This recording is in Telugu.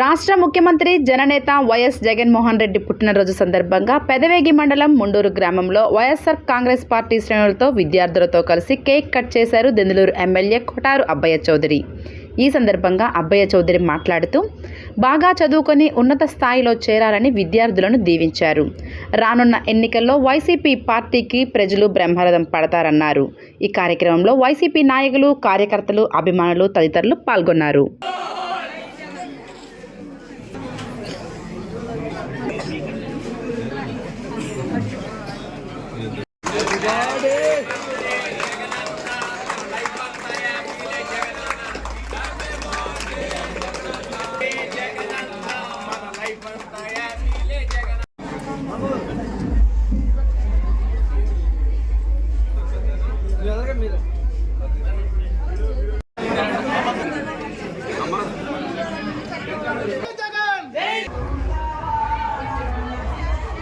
రాష్ట్ర ముఖ్యమంత్రి జననేత వైఎస్ జగన్మోహన్ రెడ్డి పుట్టినరోజు సందర్భంగా పెదవేగి మండలం ముండూరు గ్రామంలో వైఎస్ఆర్ కాంగ్రెస్ పార్టీ శ్రేణులతో విద్యార్థులతో కలిసి కేక్ కట్ చేశారు దెందులూరు ఎమ్మెల్యే కొటారు అబ్బయ్య చౌదరి. ఈ సందర్భంగా అబ్బయ్య చౌదరి మాట్లాడుతూ బాగా చదువుకొని ఉన్నత స్థాయిలో చేరాలని విద్యార్థులను దీవించారు. రానున్న ఎన్నికల్లో వైసీపీ పార్టీకి ప్రజలు బ్రహ్మరథం పడతారన్నారు. ఈ కార్యక్రమంలో వైసీపీ నాయకులు కార్యకర్తలు అభిమానులు తదితరులు పాల్గొన్నారు. Bye, Bye.